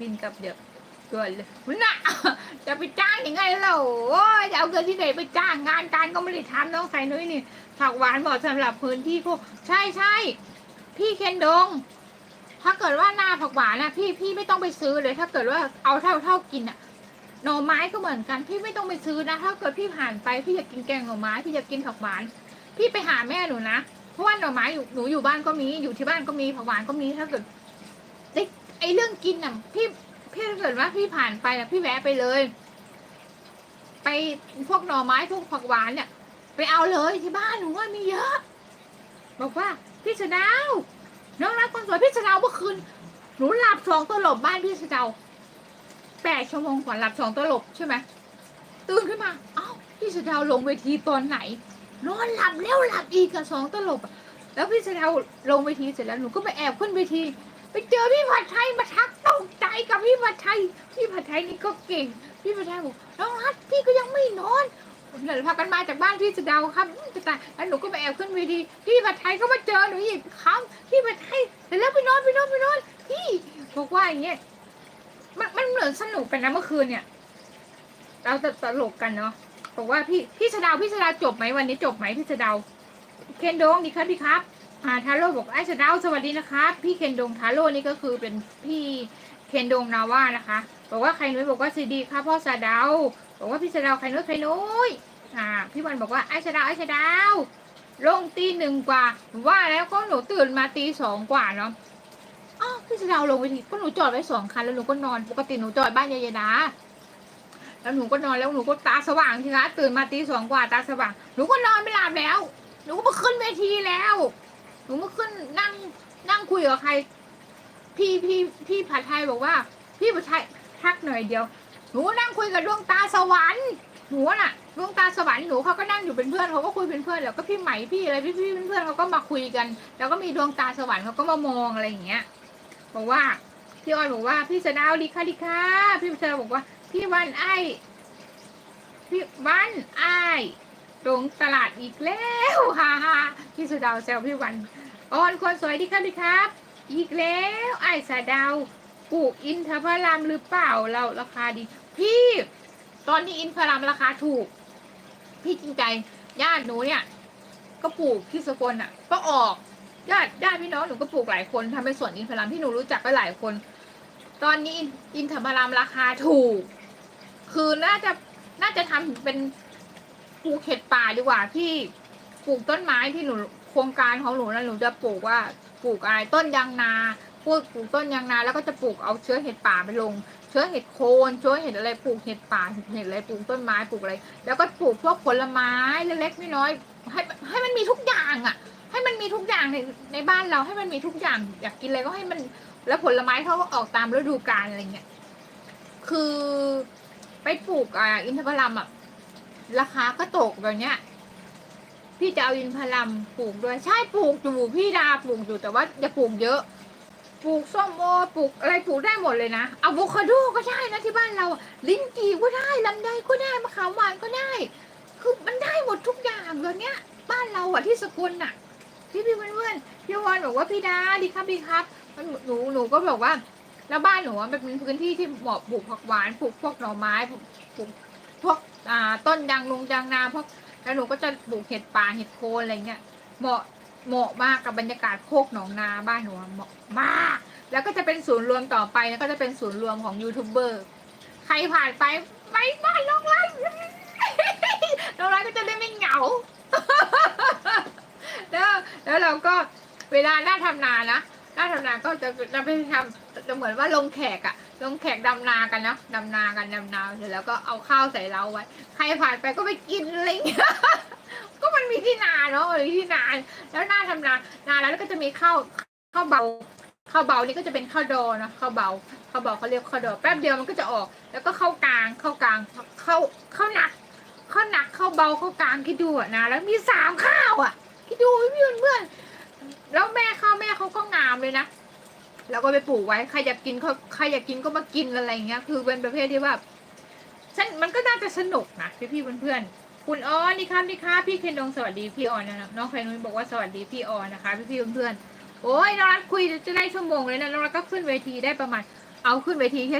บินกลับเดี๋ยวด่วนเลยน่ะจะไปจ้างยังไงเราโอ้ยจะเอาเงินที่ไหนไปจ้างงานการก็ไม่ได้ทำน้องไข่นุ้ยนี่ผักหวานเหมาะสำหรับพื้นที่พวกใช่ใช่พี่เคนดง ถ้าเกิดว่าหน้าผักหวานนะพี่พี่ไม่ต้องไปซื้อเลย ถ้าเกิดว่าเอาเท่าเท่ากินอะหน่อไม้ก็เหมือนกัน พี่ไม่ต้องไปซื้อนะ ถ้าเกิดพี่ผ่านไปพี่อยากกินแกงหน่อไม้พี่อยากกินผักหวาน พี่ไปหาแม่หนูนะเพราะว่าหน่อไม้อยู่หนูอยู่บ้านก็มีอยู่ที่บ้านก็มีผักหวานก็มีถ้าเกิด ไอ้เรื่องกินน่ะพี่พี่ถ้าเกิดว่าพี่ผ่านไปนะพี่แวะไปเลย ไปพวกหน่อไม้พวกผักหวานเนี่ย ไปเอาเลยที่บ้านหนูว่ามีเยอะ บอกว่า พี่สะดาวน้องรักคนสวยพี่สะดาวเมื่อคืนหนูหลับสองตลบบ้านพี่สะดาวแปดชั่วโมงก่อนหลับสองตลบใช่ไหมตื่นขึ้นมา เอ้าพี่สะดาวลงเวทีตอนไหนนอนหลับแล้วหลับอีกกับสองตลบ แล้วพี่สะดาวลงเวทีเสร็จแล้วหนูก็ไปแอบขึ้นเวที ไปเจอพี่ผัดไทยมาทักตกใจกับพี่ผัดไทยพี่ผัดไทยนี่ก็เก่ง พี่ผัดไทยบอกน้องรัฐพี่ก็ยังไม่นอนเดี๋ยพากันมาจากบ้านพี่สะดาวครับจะตายแล้วหนูก็ไปแอบขึ้นเวทีพี่ผัดไทยก็มาเจอหนูอีกครั้งพี่ผัดไทยเสร็จแล้วไปนอนไปนอนไปนอนพี่บอกว่าอย่างเงี้ยมันมันเหมือนสนุกไปนะเมื่อคืนเนี่ย เราจะตลกกันเนาะบอกว่าพี่พี่สะดาวพี่สะดาวจบไหมวันนี้จบไหมพี่สะดาวเคนโดงดีครับพี่ครับ อ่าทาโร่บอกไอ้สะดาวสวัสดีนะครับพี่เคนดงทาโร่นี่ก็คือเป็นพี่เคนดงนาว่านะคะ บอกว่าใครนุ้ยบอกว่าสวัสดีครับพ่อสะดาวบอกว่าพี่สะดาวใครนุ้ยใครนุ้ยอ่าพี่วันบอกว่าไอ้สะดาวไอ้สะดาวลงตีหนึ่งกว่า ว่าแล้วก็หนูตื่นมาตีสองกว่าเนาะอ้าวพี่สะดาวลงไปทีก็หนูจอดไว้สองคันแล้วหนูก็นอนปกติหนูจอดบ้านยายดาแล้วหนูก็นอนแล้วหนูก็ตาสว่างทีคะตื่นมาตีสองกว่าตาสว่างหนูก็นอนไม่หลับแล้ว หนูก็มาขึ้นเวทีแล้ว หนูมาขึ้นนั่งนั่งคุยกับใคร พี่พี่พี่ผัดไทยบอกว่า พี่ผัดไทยทักหน่อยเดียว หนูนั่งคุยกับดวงตาสวรรค์หนูน่ะดวงตาสวรรค์หนูเขาก็นั่งอยู่เป็นเพื่อนเขาก็คุยเป็นเพื่อนแล้วก็พี่ใหม่พี่อะไรพี่พี่เพื่อนเขาก็มาคุยกัน แล้วก็มีดวงตาสวรรค์เขาก็มามองอะไรอย่างเงี้ยบอกว่าพี่ออยบอกว่าพี่สะดาวดีค่ะดีค่ะพี่เธอบอกว่าพี่วันไอพี่วันไอ ตรงตลาดอีกแล้วฮ่าฮ่าพี่สุดาวแซวพี่วันออนคนสวยดีครับดีครับ อีกแล้วไอ้สะดาวปลูกอินทผลัมหรือเปล่าเราราคาดี พี่ ตอนนี้อินทผลัมราคาถูก พี่จริงใจญาติหนูเนี่ย ก็ปลูกที่สกลอะ ก็ออกญาติญาติพี่น้องหนูก็ปลูกหลายคนทำเป็นสวนอินทผลัมที่หนูรู้จักก็หลายคน ตอนนี้อินอินทผลัมราคาถูก คือน่าจะน่าจะทำเป็น ปลูกเห็ดป่าดีกว่าพี่ปลูกต้นไม้ที่หนูโครงการของหนูนะหนูจะปลูกว่าปลูกอะไรต้นยางนาปลูกปลูกต้นยางนาแล้วก็จะปลูกเอาเชื้อเห็ดป่าไปลง เชื้อเห็ดโคนเชื้อเห็ดอะไรปลูกเห็ดป่าเห็ดอะไรปลูกต้นไม้ปลูกอะไร แล้วก็ปลูกพวกผลไม้เล็กๆน้อยๆให้ให้มันมีทุกอย่างอะ ให้มันมีทุกอย่างในในบ้านเราให้มันมีทุกอย่าง อยากกินอะไรก็ให้มัน แล้วผลไม้เขาก็ออกตามฤดูกาลอะไรเงี้ยคือไปปลูกอ่าอินทผลัมอะ ราคาก็ตกแบบเนี้ย พี่จะเอาอินทผลัมปลูกด้วย ใช่ปลูกอยู่พี่ดาปลูกอยู่แต่ว่าอย่าปลูกเยอะ ปลูกส้มโอปลูกอะไรปลูกได้หมดเลยนะอะโวคาโดก็ได้นะที่บ้านเรา ลิ้นจี่ก็ได้ลำไยก็ได้มะขามหวานก็ได้ คือมันได้หมดทุกอย่างเลยเนี้ย บ้านเราอะที่สกุลน่ะพี่พี่เพื่อนๆพี่วอนบอกว่าพี่ดาดีครับดีครับมันหนูหนูก็บอกว่าแล้วบ้านหนูอะมันเป็นพื้นที่ที่เหมาะปลูกผักหวานปลูกพวกหน่อไม้ปลูกพวก อ่าต้นยางลงยางนาพวกแล้วหนูก็จะปลูกเห็ดป่าเห็ดโคนอะไรเงี้ยเหมาะเหมาะมากกับบรรยากาศโคกหนองนาบ้านหนูเหมาะมาก แล้วก็จะเป็นศูนย์รวมต่อไปแล้วก็จะเป็นศูนย์รวมของยูทูบเบอร์ใครผ่านไปไปบ้านน้องไร่น้องไร่ก็จะได้ไม่เหงาแล้วแล้วเราก็เวลาหน้าทำนานะหน้าทำนาก็จะจะไปทำ จะเหมือนว่าลงแขกอะลงแขกดำนากันนะดำนากันดำนาเสร็จแล้วก็เอาข้าวใส่เราไว้ ใครผ่านไปก็ไปกินอะไรเงี้ยก็มันมีที่นาเนาะมันมีที่นาแล้วหน้าทำนานาแล้วก็จะมีข้าวข้าวเบาข้าวเบานี่ก็จะเป็นข้าวดอนะข้าวเบาข้าวเบาเขาเรียกข้าวดอแป๊บเดียวมันก็จะออก แล้วก็ข้าวกลางข้าวกลางข้าวข้าวหนักข้าวหนักข้าวเบาข้าวกลางคิดดูอะนะแล้วมีสามข้าวอะคิดดูเพื่อนเพื่อนแล้วแม่ข้าวแม่เขาก็งามเลยนะ แล้วก็ไปปลูกไว้ใครอยากกินเขาใครอยากกินก็มากินอะไรอย่างเงี้ย คือเป็นประเภทที่ว่าฉันมันก็น่าจะสนุกนะพี่พี่เพื่อนๆคุณออนนี่ครับนี่ครับพี่เคนดงสวัสดีพี่ออนนะน้องไฟนุ้ยบอกว่าสวัสดีพี่ออนนะคะ พี่พี่เพื่อนๆโอ้ยน้องรักคุยจะได้ชั่วโมงเลยนะน้องรักก็ขึ้นเวทีได้ประมาณเอาขึ้นเวทีแค่